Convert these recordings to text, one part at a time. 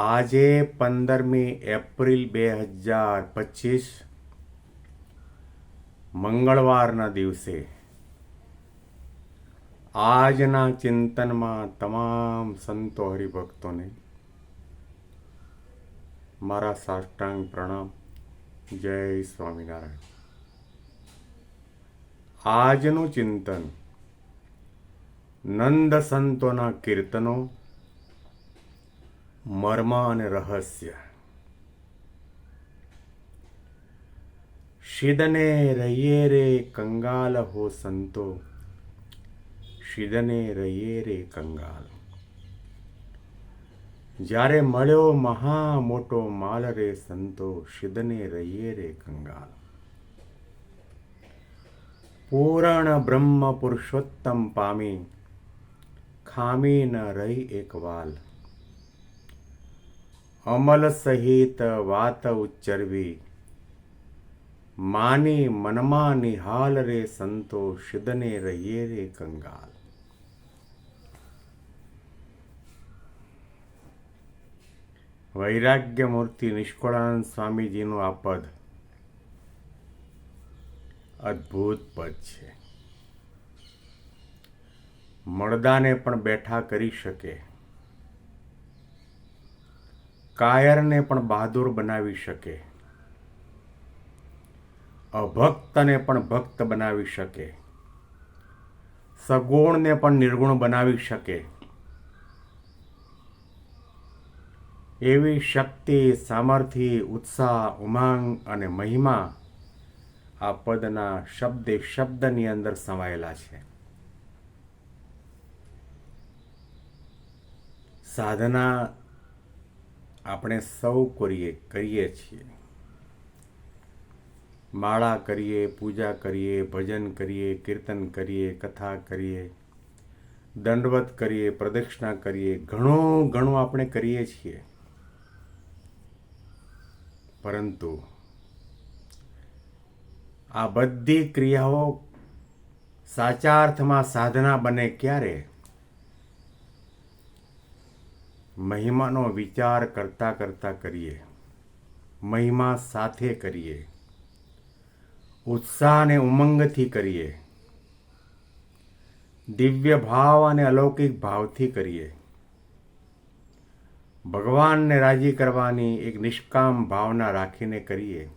આજે પંદરમી એપ્રિલ બે હજાર પચીસ, મંગળવારના દિવસે. આજના ચિંતનમાં તમામ સંતો હરિભક્તોને મારા સાષ્ટાંગ પ્રણામ. જય સ્વામિનારાયણ. આજનું ચિંતન નંદ સંતોના કીર્તનો મર્મ અને રહસ્ય. શિદને રહીએ રે કંગાલ હો સંતો. શિદને રહીએ રે કંગાલ. જ્યારે મળ્યો મહા મોટો માલ રે સંતો, શિદને રહીએ રે કંગાલ. પૂરણ બ્રહ્મ પુરુષોત્તમ પામી, ખામી ન રહી એક વાલ. અમલ સહિત વાત ઉચ્ચરવી. માની મનમાં નિહાલ રે સંતો શિદને રહીએ રે કંગાલ. વૈરાગ્ય મૂર્તિ નિષ્કળાનંદ સ્વામીજીનું આ પદ અદ્ભુત પદ છે. મળદાને પણ બેઠા કરી શકે. કાયરને પણ બહાદુર બનાવી શકે. અભક્તને પણ ભક્ત બનાવી શકે. સગુણને પણ નિર્ગુણ બનાવી શકે. એવી શક્તિ, સામર્થ્ય, ઉત્સાહ, ઉમાંગ અને મહિમા આ પદના શબ્દે શબ્દની અંદર સમાયેલા છે. સાધના આપણે સૌ કરીએ કરીએ છીએ. માળા કરીએ, પૂજા કરીએ, ભજન કરીએ, કીર્તન કરીએ, કથા કરીએ, દંડવત કરીએ, પ્રદક્ષિણા કરીએ, ઘણું ઘણું આપણે કરીએ છીએ. પરંતુ આ બધી ક્રિયાઓ સાચા અર્થમાં સાધના બને ક્યારે? મહિમાનો વિચાર કરતા કરતા કરીએ. મહિમા સાથે કરીએ. ઉત્સાહ અને ઉમંગથી કરીએ. દિવ્ય ભાવ અને અલૌકિક ભાવથી કરીએ. ભગવાનને રાજી કરવાની એક નિષ્કામ ભાવના રાખીને કરીએ.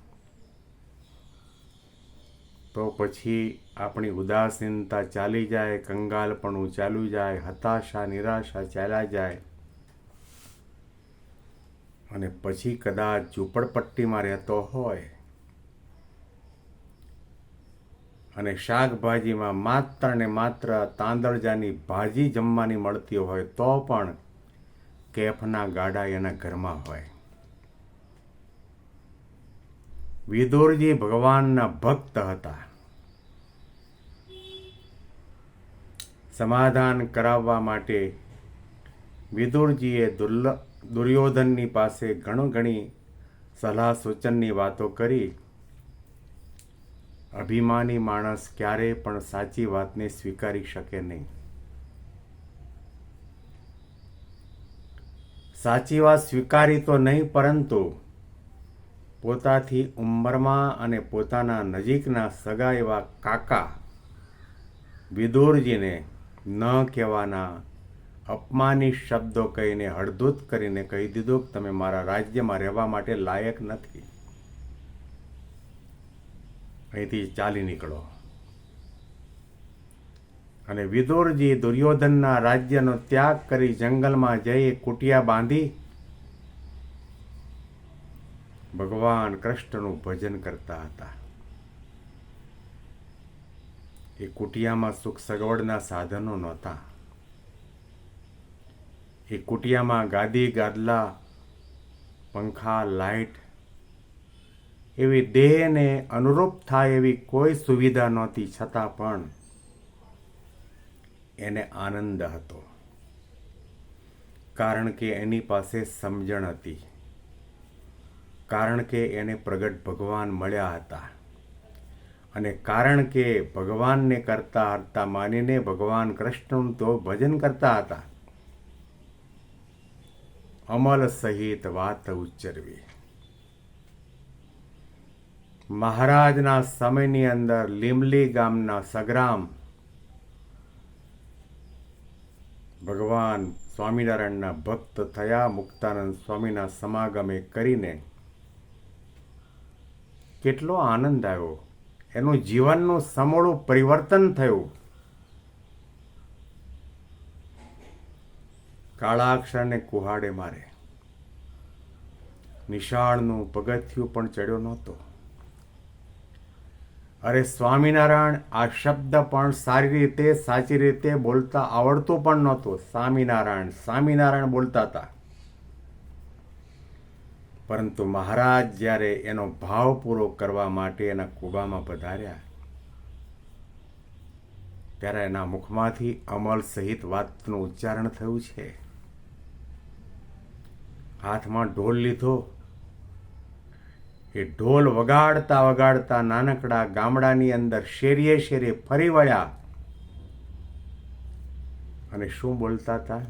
તો પછી આપણી ઉદાસીનતા ચાલી જાય કંગાલપણું ચાલ્યું જાય, હતાશા, નિરાશા ચાલ્યા જાય. અને પછી કદાચ ઝૂંપડપટ્ટીમાં રહેતો હોય અને શાકભાજીમાં માત્ર ને માત્ર તાંદળજાની ભાજી જમવાની મળતી હોય તો પણ કેફના ગાડા એના ઘરમાં હોય. વિદુરજી ભગવાનના ભક્ત હતા. સમાધાન કરાવવા માટે વિદુરજીએ દુર્લ દુર્યોધનની પાસે ઘણું ઘણી સલાહ સૂચનની વાતો કરી. અભિમાની માણસ ક્યારેય પણ સાચી વાતને સ્વીકારી શકે નહીં. સાચી વાત સ્વીકારી તો નહીં, પરંતુ પોતાથી ઉંમરમાં અને પોતાના નજીકના સગા એવા કાકા વિદુરજીને ન કહેવાના અપમાની શબ્દો કહીને, હળદૂત કરીને કહી દીધું કે તમે મારા રાજ્યમાં રહેવા માટે લાયક નથી. અહીંથી ચાલી નીકળો. અને વિદુરજી દુર્યોધનના રાજ્યનો ત્યાગ કરી જંગલમાં જઈ કુટિયા બાંધી ભગવાન કૃષ્ણનું ભજન કરતા હતા. એ કુટિયામાં સુખ સગવડના સાધનો નહોતા. એ કુટિયામાં ગાદી, ગાદલા, પંખા, લાઇટ એવી દેહને અનુરૂપ થાય એવી કોઈ સુવિધા નહોતી. છતાં પણ એને આનંદ હતો. કારણ કે એની પાસે સમજણ હતી. કારણ કે એને પ્રગટ ભગવાન મળ્યા હતા. અને કારણ કે ભગવાનને કરતા હરતા માનીને ભગવાન કૃષ્ણનું તો ભજન કરતા હતા. અમલ સહિત વાત ઉચ્ચરવી. મહારાજના સમયની અંદર લીમલી ગામના સગ્રામ ભગવાન સ્વામિનારાયણના ભક્ત થયા, મુક્તાનંદ સ્વામીના સમાગમે કરીને કેટલો આનંદ આવ્યો. એનું જીવનનું સમૂળું પરિવર્તન થયું. કાળાક્ષરને કુહાડે મારે. નિશાળનું પગથિયું પણ ચડ્યો નહોતો. અરે સ્વામિનારાયણ, આ શબ્દ પણ સારી રીતે, સાચી રીતે બોલતા આવડતો પણ નહોતું. સ્વામિનારાયણ સ્વામિનારાયણ બોલતા હતા. પરંતુ મહારાજ જ્યારે એનો ભાવ પૂરો કરવા માટે એના કુબામાં પધાર્યા, ત્યારે એના મુખમાંથી અમલ સહિત વાતનું ઉચ્ચારણ થયું છે. હાથમાં ઢોલ લીધો. એ ઢોલ વગાડતા વગાડતા નાનકડા ગામડાની અંદર શેરીએ શેરીએ ફરી વળ્યા. અને શું બોલતા હતા?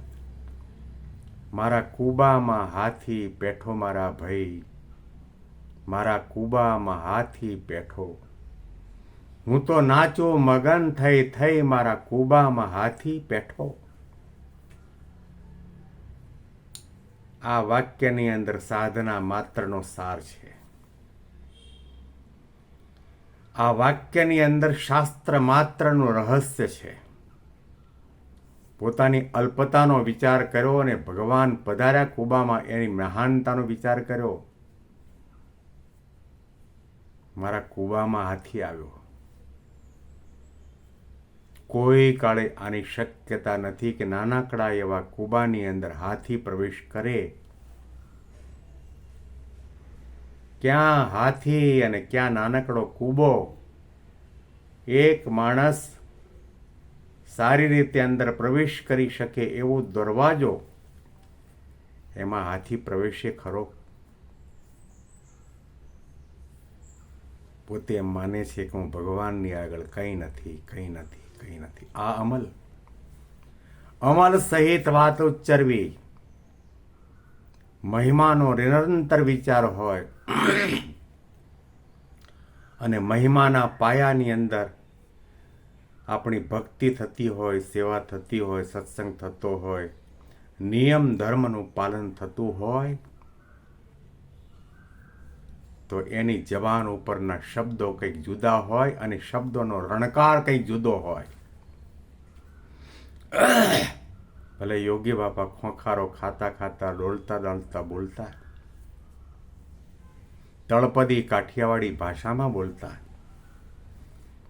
મારા કુબામાં હાથી બેઠો મારા ભાઈ. મારા કુબામાં હાથી બેઠો. હું તો નાચો મગન થઈ થઈ મારા કુબામાં હાથી પેઠો આ વાક્યની અંદર સાધના માત્રનો સાર છે. આ વાક્યની અંદર શાસ્ત્ર માત્રનું રહસ્ય છે. પોતાની અલ્પતાનો વિચાર કર્યો અને ભગવાન પધાર્યા કુબામાં એની મહાનતાનો વિચાર કર્યો. મારા કુબામાં હાથી આવ્યો. કોઈ કાળે આની શક્યતા નથી કે નાનકડા એવા કુબાની અંદર હાથી પ્રવેશ કરે. ક્યાં હાથી અને ક્યાં નાનકડો કૂબો? એક માણસ સારી રીતે અંદર પ્રવેશ કરી શકે એવો દરવાજો? એમાં હાથી પ્રવેશે ખરો? પોતે એમ માને છે કે હું ભગવાનની આગળ કંઈ નથી કંઈ નથી. કંઈ નથી. આ અમલ. અમલ સહિત વાત ઉચ્ચરવી. મહિમાનો નિરંતર વિચાર હોય. અને મહિમાના પાયાની અંદર આપણી ભક્તિ થતી હોય, સેવા થતી હોય, સત્સંગ થતો હોય, નિયમ ધર્મનું પાલન થતું હોય તો એની જવાન ઉપરના શબ્દો કંઈક જુદા હોય અને શબ્દોનો રણકાર કંઈક જુદો હોય. ભલે યોગી બાપા ખોખારો ખાતા ખાતા ડોલતા ડોલતા બોલતા, તળપદી કાઠિયાવાડી ભાષામાં બોલતા,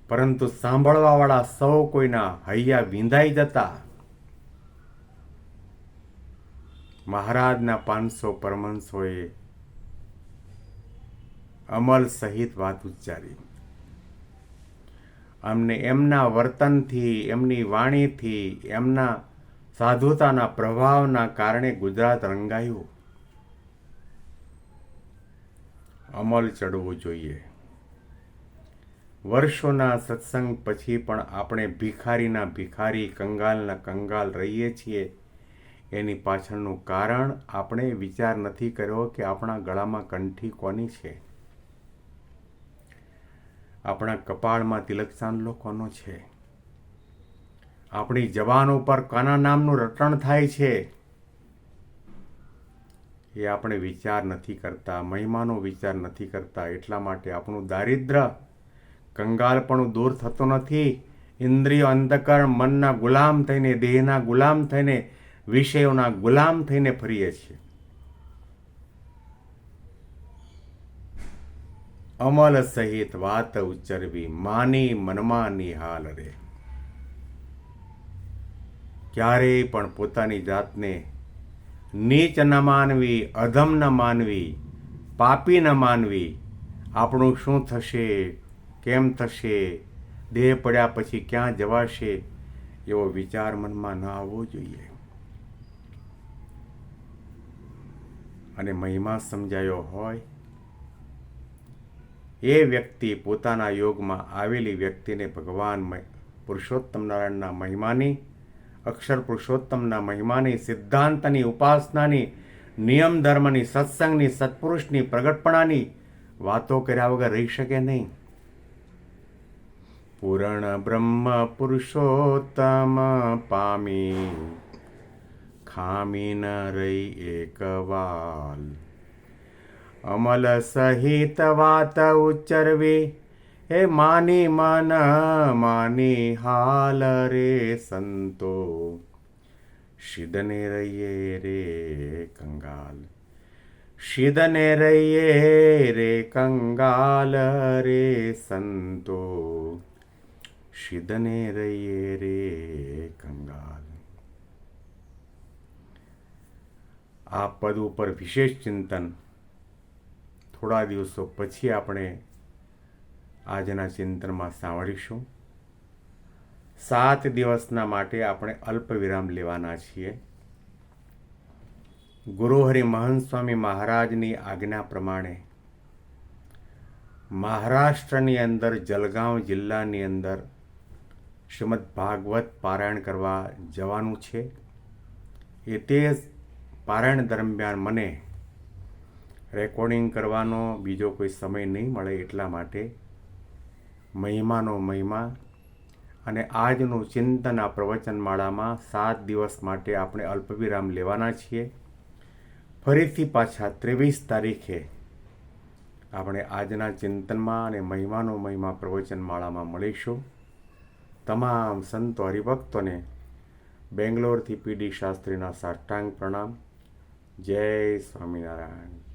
પરંતુ સાંભળવાવાળા સૌ કોઈના હૈયા વિંધાઈ જતા. મહારાજના પાંચસો પરમંશોએ અમલ સહિત વાત ઉચ્ચારી. અમને એમના વર્તનથી, એમની વાણીથી, એમના સાધુતાના પ્રભાવના કારણે ગુજરાત રંગાયું. અમલ ચડવો જોઈએ. વર્ષોના સત્સંગ પછી પણ આપણે ભિખારીના ભિખારી, કંગાલના કંગાલ રહીએ છીએ. એની પાછળનું કારણ આપણે વિચાર નથી કર્યો કે આપણા ગળામાં કંઠી કોની છે? આપણા કપાળમાં તિલકસાન લોકોનો છે. આપણી જવાન ઉપર કાના નામનું રટણ થાય છે. એ આપણે વિચાર નથી કરતા, મહિમાનો વિચાર નથી કરતા. એટલા માટે આપણું દારિદ્ર કંગાલપણું દૂર થતું નથી. ઇન્દ્રિયો અંધકરણ મનના ગુલામ થઈને, દેહના ગુલામ થઈને, વિષયોના ગુલામ થઈને ફરીએ છીએ. અમલ સહિત વાત ઉચ્ચરવી, માની મનમાં નિહાલ રે. ક્યારેય પણ પોતાની જાતને નીચ ન માનવી, અધમ ન માનવી, પાપી ન માનવી, આપણું શું થશે, કેમ થશે, દેહ પડ્યા પછી ક્યાં જવાશે, એવો વિચાર મનમાં ન આવવો જોઈએ. અને મહિમા સમજાયો હોય એ વ્યક્તિ પોતાના યોગમાં આવેલી વ્યક્તિને ભગવાન પુરુષોત્તમ નારાયણના મહિમાની, અક્ષર પુરુષોત્તમના મહિમાની, સિદ્ધાંતની, ઉપાસનાની, નિયમ ધર્મની, સત્સંગની, સત્પુરુષની પ્રગટપણાની વાતો કર્યા વગર રહી શકે નહીં. પૂરણ બ્રહ્મ પુરુષોત્તમ પામી, ખામી ન રહી એક વાલ. અમલ સહિત વાત ઉચ્ચરવી હે માની મન માની હાલ રે સંતો શિદને રહીએ રે કંગાલ શિદને રહીએ રે કંગાલ રે સંતો શિદને રહીએ રે કંગાલ આ પદ ઉપર વિશેષ ચિંતન થોડા દિવસો પછી આપણે આજના ચિંતનમાં સાંભળીશું. સાત દિવસના માટે આપણે અલ્પ વિરામ લેવાના છીએ. ગુરુહરિ મહંત સ્વામી મહારાજની આજ્ઞા પ્રમાણે મહારાષ્ટ્રની અંદર, જલગાંવ જિલ્લાની અંદર શ્રીમદ ભાગવત પારાયણ કરવા જવાનું છે. એ તે પારાયણ દરમિયાન મને રેકોર્ડિંગ કરવાનો બીજો કોઈ સમય નહીં મળે એટલા માટે મહિમાનો મહિમા અને આજનું ચિંતન આ પ્રવચનમાળામાં સાત દિવસ માટે આપણે અલ્પવિરામ લેવાના છીએ. ફરીથી પાછા ત્રેવીસ તારીખે આપણે આજના ચિંતનમાં અને મહિમાનો મહિમા પ્રવચનમાળામાં મળીશું. તમામ સંતો હરિભક્તોને બેંગ્લોરથી પીડી શાસ્ત્રીના સાષ્ટાંગ પ્રણામ. જય સ્વામિનારાયણ.